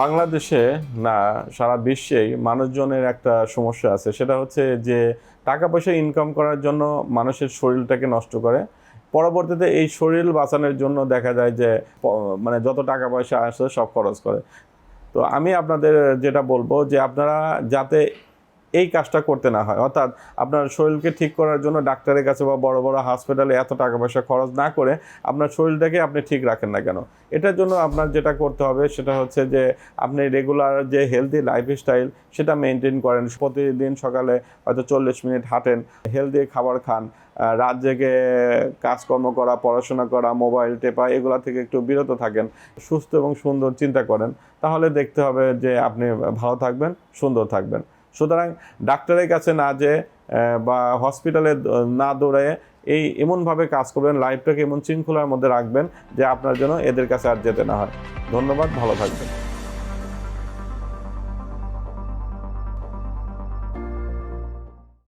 বাংলাদেশে না, সারা বিশ্বেই মানুষজনের একটা সমস্যা আছে। সেটা হচ্ছে যে টাকা পয়সা ইনকাম করার জন্য মানুষের শরীরটাকে নষ্ট করে। পরবর্তীতে এই শরীর বাঁচানোর জন্য দেখা যায় যে মানে যত টাকা পয়সা আসে সব খরচ করে। তো আমি আপনাদের যেটা বলব যে, আপনারা যাতে এই কাজটা করতে না হয়। অর্থাৎ আপনার শরীরকে ঠিক করার জন্য ডাক্তারের কাছে বা বড় বড় হসপিটালে এত টাকা পয়সা খরচ না করে আপনার শরীরটাকে আপনি ঠিক রাখেন না কেন? এটার জন্য আপনার যেটা করতে হবে সেটা হচ্ছে যে আপনি রেগুলার যে হেলদি লাইফস্টাইল সেটা মেনটেন করেন। প্রতিদিন সকালে হয়তো চল্লিশ মিনিট হাঁটেন হেলদি খাবার খান রাত জেগে কাজকর্ম করা, পড়াশোনা করা মোবাইল টেপা, এগুলা থেকে একটু বিরত থাকেন, সুস্থ এবং সুন্দর চিন্তা করেন। তাহলে দেখতে হবে যে আপনি ভালো থাকবেন, সুন্দর থাকবেন। সুতরাং ডাক্তারের কাছে না যে বা হসপিটালে না দৌড়ে এই এমনভাবে কাজ করবেন, লাইফটাকে এমন শৃঙ্খলার মধ্যে রাখবেন যে আপনার জন্য এদের কাছে আর যেতে না হয়। ধন্যবাদ, ভালো থাকবেন।